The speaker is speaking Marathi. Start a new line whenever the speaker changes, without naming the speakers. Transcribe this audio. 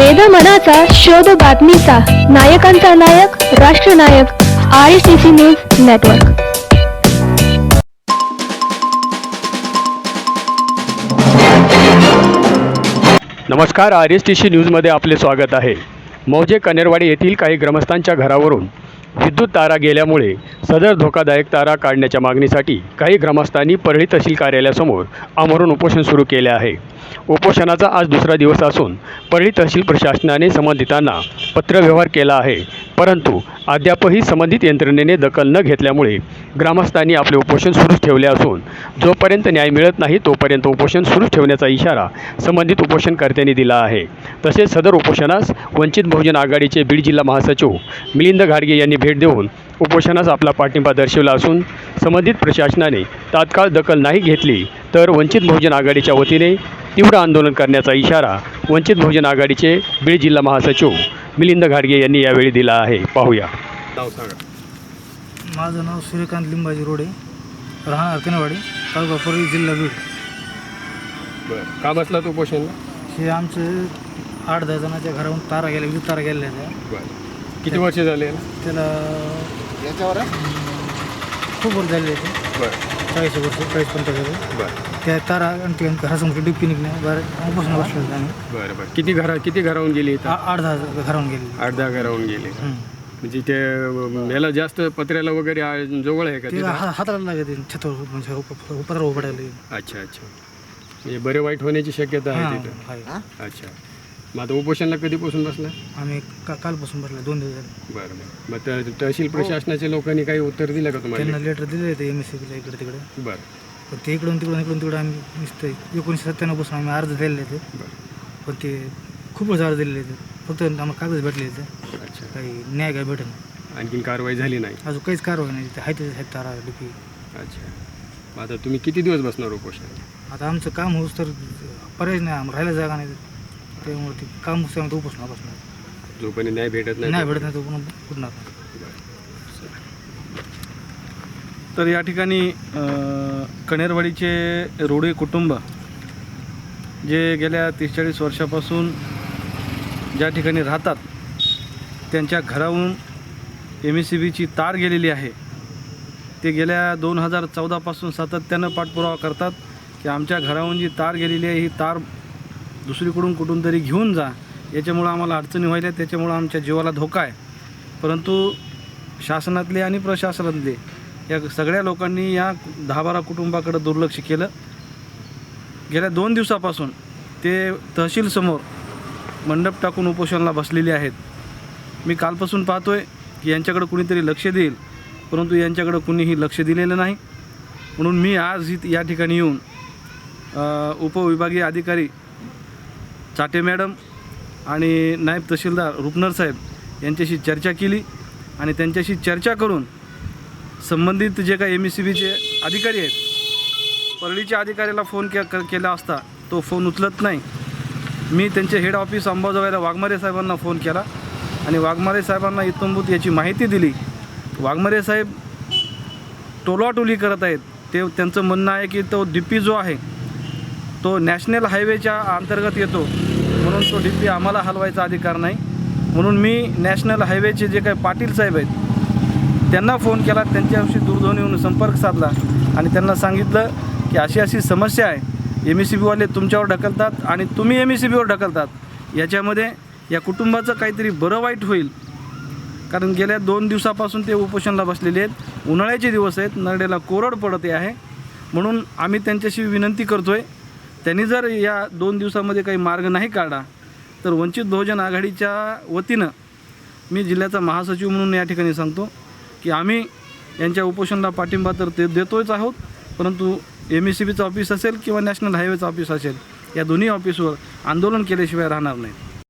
वेद मनाचा शोध बातमीचा. नायकांचा नायक राष्ट्रनायक I C C news network
नमस्कार आर एस टी सी न्यूजमध्ये आपले स्वागत आहे. मौजे कनेरवाडी येथील काही ग्रामस्थांच्या घरावरून विद्युत तारा गेल्यामुळे सदर धोकादायक तारा काढण्याच्या मागणीसाठी काही ग्रामस्थांनी परळी तहसील कार्यालयासमोर आमरण उपोषण सुरू केले आहे. उपोषणाचा आज दुसरा दिवस असून परळी तहसील प्रशासनाने संबंधितांना पत्रव्यवहार केला आहे. परंतु अद्यापही संबंधित यंत्रणेने दखल न घेतल्यामुळे ग्रामस्थांनी आपले उपोषण सुरूच ठेवले असून जोपर्यंत न्याय मिळत नाही तोपर्यंत उपोषण सुरूच ठेवण्याचा इशारा संबंधित उपोषणकर्त्यांनी दिला आहे. तसेच सदर उपोषणास वंचित बहुजन आघाडीचे बीड जिल्हा महासचिव मिलिंद घाडगे यांनी भेट देऊन उपोषणास आपला पाठिंबा दर्शवला असून संबंधित प्रशासनाने तात्काळ दखल नाही घेतली तर वंचित बहुजन आघाडीच्या वतीने तीव्र आंदोलन करण्याचा इशारा वंचित बहुजन आघाडीचे बीड जिल्हा महासचिव मिलिंद घाडगे यांनी यावेळी दिला आहे. पाहूया. नाव सांगा.
माझं नाव सूर्यकांत लिंबाजी रोडे राहणार कनेवाडी तालुका परळी जिल्हा बीड.
बरं. का बसला तो उपोषणला
हे आमचे आठ दहा जणांच्या घराहून तारा गेल्या विद्युत तारा गेलेल्या
बरं. किती वर्ष झाले याला?
त्याला खूप वर्ष झाले ते
बरं.
चाळीस वर्ष चाळीस पंचाळीस वर्ष.
बरं.
त्या तारा आणि ते घरासमोर डिपकी निघण्या बरं आम्ही.
बरं बरं. किती घरा किती घराहून गेली इथं?
आ- आठ दहा घराहून गेले.
आठ दहा घराहून गेले. म्हणजे ते अं, याला जास्त पत्र्याला वगैरे आ- जवळ आहे का
ते
तिथं?
हा- हाताला लागते छतावर म्हणजे उप- उपरावर उभं राहिलं
अच्छा अच्छा. म्हणजे बरे वाईट होण्याची शक्यता आहे
हां,
तिथं.
आहे.
अच्छा. मग आता उपोषणला कधीपासून बसला?
आम्ही का कालपासून बसला दोन दिवस झाले.
बरं बरं. मग त- तहसील प्रशासनाच्या लोकांनी काही उत्तर दिलं का तुम्हाला?
त्यांना लेटर दिले ते एम एस सी इकडे तिकडे.
बरं.
पण ते इकडून तिकडून इकडून तिकडं आम्ही नुसतं एकोणीसशे सत्त्याण्णवपासून आम्ही अर्ज दिलेले ते
बरं.
पण ते खूप वेळेस अर्ज दिलेले ते फक्त आम्हाला कागद भेटले ते
अच्छा.
काही न्याय काय भेटेल
आणखीन कारवाई झाली नाही?
अजून काहीच कारवाई नाही. ते आहे ते आहेत तारा डीपी.
अच्छा. मग आता तुम्ही किती दिवस बसणार उपोषण
आता आमचं काम होऊस तर पर्याय नाही. आम्हाला राहायला जागा नाही. त्यामुळे ते काम तर उपोषणा बसणार.
जोपर्यंत न्याय भेटत
नाही
नाही
भेटत नाही तो पुन्हा फुटणार
तर या ठिकाणी अ, कणेरवाडीचे रोडे कुटुंब जे गेल्या तीस चाळीस वर्षापासून ज्या ठिकाणी राहतात त्यांच्या घराहून एम एस सी बीची तार गेलेली आहे. ते गेल्या दोन हजार चौदापासून सातत्यानं पाठपुरावा करतात की आमच्या घराहून जी तार गेलेली आहे ही तार दुसरीकडून कुठून तरी घेऊन जा. याच्यामुळं आम्हाला अडचणी व्हायला त्याच्यामुळं आमच्या जीवाला धोका आहे. परंतु शासनातले आणि प्रशासनातले या सगळ्या लोकांनी या दहा बारा कुटुंबाकडं दुर्लक्ष केलं. गेल्या दोन दिवसापासून ते तहसीलसमोर मंडप टाकून उपोषणाला बसलेले आहेत. मी कालपासून पाहतो आहे की यांच्याकडं कुणीतरी लक्ष देईल परंतु यांच्याकडं कुणीही लक्ष दिलेलं नाही. म्हणून मी आज या ठिकाणी येऊन उपविभागीय अधिकारी चाटे मॅडम आणि नायब तहसीलदार रुपनर साहेब यांच्याशी चर्चा केली आणि त्यांच्याशी चर्चा करून संबंधित जे काही एम ई सी बीचे अधिकारी आहेत परळीच्या अधिकाऱ्याला फोन के क- केला असता तो फोन उचलत नाही. मी त्यांचे हेड ऑफिस अंबाजोगाईला वाघमारे साहेबांना फोन केला आणि वाघमारे साहेबांना इतंभूत याची माहिती दिली. वाघमारे साहेब टोलाटोली करत आहेत. ते त्यांचं म्हणणं आहे की तो डिप्पी जो आहे तो नॅशनल हायवेच्या अंतर्गत येतो. म्हणून तो डिप्पी आम्हाला हलवायचा अधिकार नाही. म्हणून मी नॅशनल हायवेचे जे काही पाटील साहेब आहेत त्यांना फोन केला त्यांच्याशी दूरध्वनीहून संपर्क साधला आणि त्यांना सांगितलं की अशी अशी समस्या आहे. एम ई सी बीवाले तुमच्यावर ढकलतात आणि तुम्ही एम ई सी बीवर ढकलतात. याच्यामध्ये या कुटुंबाचं काहीतरी बरं वाईट होईल. कारण गेल्या दोन दिवसापासून ते उपोषणाला बसलेले आहेत. उन्हाळ्याचे दिवस आहेत. नरडेला कोरड पडते आहे. म्हणून आम्ही त्यांच्याशी विनंती करतो आहे त्यांनी जर या दोन दिवसामध्ये काही मार्ग नाही काढला तर वंचित बहुजन आघाडीच्या वतीनं मी जिल्ह्याचा महासचिव म्हणून या ठिकाणी सांगतो की आम्ही यांच्या उपोषणाला पाठिंबा तर ते देतोच आहोत परंतु एम ई सी बीचं ऑफिस असेल किंवा नॅशनल हायवेचं ऑफिस असेल या दोन्ही ऑफिसवर आंदोलन केल्याशिवाय राहणार नाही